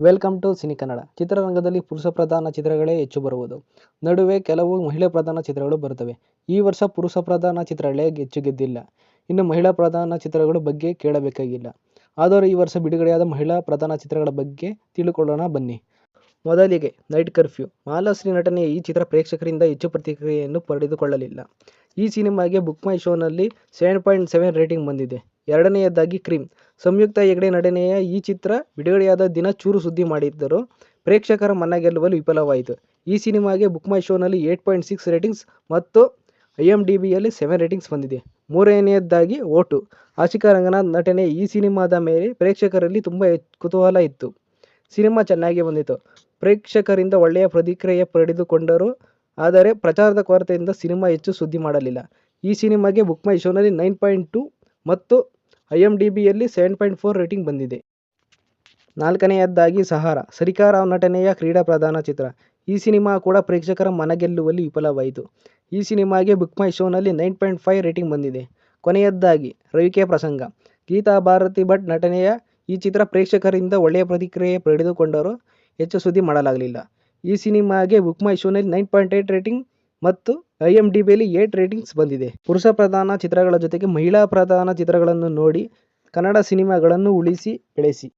Welcome to cine Kannada. ಚಿತ್ರರಂಗದಲ್ಲಿ ಪುರುಷ ಪ್ರಧಾನ ಚಿತ್ರಗಳೇ ಹೆಚ್ಚು ಬರುವುದು. ನಡುವೆ ಕೆಲವು ಮಹಿಳಾ ಪ್ರಧಾನ ಚಿತ್ರಗಳು ಬರುತ್ತವೆ. ಈ ವರ್ಷ ಪುರುಷ ಪ್ರಧಾನ ಚಿತ್ರಗಳೇ ಹೆಚ್ಚು ಗೆದ್ದಿಲ್ಲ. ಇನ್ನು ಮಹಿಳಾ ಪ್ರಧಾನ ಚಿತ್ರಗಳ ಬಗ್ಗೆ ಕೇಳಬೇಕಾಗಿಲ್ಲ. ಆದರೂ ಈ ವರ್ಷ ಬಿಡುಗಡೆಯಾದ ಮಹಿಳಾ ಪ್ರಧಾನ ಚಿತ್ರಗಳ ಬಗ್ಗೆ ತಿಳಿದುಕೊಳ್ಳೋಣ ಬನ್ನಿ. ಮೊದಲಿಗೆ ನೈಟ್ ಕರ್ಫ್ಯೂ. ಮಾಲಾಶ್ರೀ ನಟನೆಯ ಈ ಚಿತ್ರ ಪ್ರೇಕ್ಷಕರಿಂದ ಹೆಚ್ಚು ಪ್ರತಿಕ್ರಿಯೆಯನ್ನು ಪಡೆದುಕೊಳ್ಳಲಿಲ್ಲ. ಈ ಸಿನಿಮಾಗೆ ಬುಕ್ ಮೈ ಶೋನಲ್ಲಿ ಸೆವೆನ್ ಪಾಯಿಂಟ್ ಸೆವೆನ್ ರೇಟಿಂಗ್ ಬಂದಿದೆ. ಎರಡನೆಯದಾಗಿ ಕ್ರೀಮ್. ಸಂಯುಕ್ತ ಹೆಗಡೆ ನಟನೆಯ ಈ ಚಿತ್ರ ಬಿಡುಗಡೆಯಾದ ದಿನ ಚೂರು ಸುದ್ದಿ ಮಾಡಿದ್ದರೂ. ಪ್ರೇಕ್ಷಕರ ಮನ ಗೆಲ್ಲುವಲ್ಲಿ ವಿಫಲವಾಯಿತು. ಈ ಸಿನಿಮಾಗೆ ಬುಕ್ ಮೈ ಶೋನಲ್ಲಿ ಏಟ್ ಪಾಯಿಂಟ್ ಸಿಕ್ಸ್ ರೇಟಿಂಗ್ಸ್ ಮತ್ತು ಐ ಎಂ ಡಿ ಬಿಯಲ್ಲಿ ಸೆವೆನ್ ರೇಟಿಂಗ್ಸ್ ಬಂದಿದೆ. ಮೂರನೆಯದಾಗಿ ಓಟು. ಆಶಿಕಾ ರಂಗನಾಥ್ ನಟನೆ ಈ ಸಿನಿಮಾದ ಮೇಲೆ ಪ್ರೇಕ್ಷಕರಲ್ಲಿ ತುಂಬ ಕುತೂಹಲ ಇತ್ತು. ಸಿನಿಮಾ ಚೆನ್ನಾಗಿ ಬಂದಿತು ಪ್ರೇಕ್ಷಕರಿಂದ ಒಳ್ಳೆಯ ಪ್ರತಿಕ್ರಿಯೆ ಪಡೆದುಕೊಂಡರು. ಆದರೆ ಪ್ರಚಾರದ ಕೊರತೆಯಿಂದ ಸಿನಿಮಾ ಹೆಚ್ಚು ಸುದ್ದಿ ಮಾಡಲಿಲ್ಲ. ಈ ಸಿನಿಮಾಗೆ ಬುಕ್ ಮೈ ಶೋನಲ್ಲಿ ನೈನ್ ಪಾಯಿಂಟ್ ಟು ಮತ್ತು ಐ ಎಂ ಡಿ ಬಿಯಲ್ಲಿ ಸೆವೆನ್ ಪಾಯಿಂಟ್ ಫೋರ್ ರೇಟಿಂಗ್ ಬಂದಿದೆ. ನಾಲ್ಕನೆಯದ್ದಾಗಿ ಸಹಾರ ಸರಿಕಾ ನಟನೆಯ ಕ್ರೀಡಾ ಪ್ರಧಾನ ಚಿತ್ರ. ಈ ಸಿನಿಮಾ ಕೂಡ ಪ್ರೇಕ್ಷಕರ ಮನಗೆಲ್ಲುವಲ್ಲಿ ವಿಫಲವಾಯಿತು. ಈ ಸಿನಿಮಾಗೆ ಬುಕ್ ಮೈ ಶೋನಲ್ಲಿ ನೈನ್ ಪಾಯಿಂಟ್ ಫೈವ್ ರೇಟಿಂಗ್ ಬಂದಿದೆ. ಕೊನೆಯದ್ದಾಗಿ ರವಿಕೆ ಪ್ರಸಂಗ, ಗೀತಾ ಭಾರತಿ ಭಟ್ ನಟನೆಯ ಈ ಚಿತ್ರ ಪ್ರೇಕ್ಷಕರಿಂದ ಒಳ್ಳೆಯ ಪ್ರತಿಕ್ರಿಯೆ ಪಡೆದುಕೊಂಡರೂ ಹೆಚ್ಚು ಸುದ್ದಿ ಮಾಡಲಾಗಲಿಲ್ಲ. ಈ ಸಿನಿಮಾಗೆ ಬುಕ್ ಮೈ ಶೋನಲ್ಲಿ ನೈನ್ ಪಾಯಿಂಟ್ ಏಯ್ಟ್ ರೇಟಿಂಗ್ ಮತ್ತು ಐ ಎಂ ಡಿ ಬಿಯಲ್ಲಿ ಏಟ್ ರೇಟಿಂಗ್ಸ್ ಬಂದಿದೆ. ಪುರುಷ ಪ್ರಧಾನ ಚಿತ್ರಗಳ ಜೊತೆಗೆ ಮಹಿಳಾ ಪ್ರಧಾನ ಚಿತ್ರಗಳನ್ನು ನೋಡಿ ಕನ್ನಡ ಸಿನಿಮಾಗಳನ್ನು ಉಳಿಸಿ ಬೆಳೆಸಿ.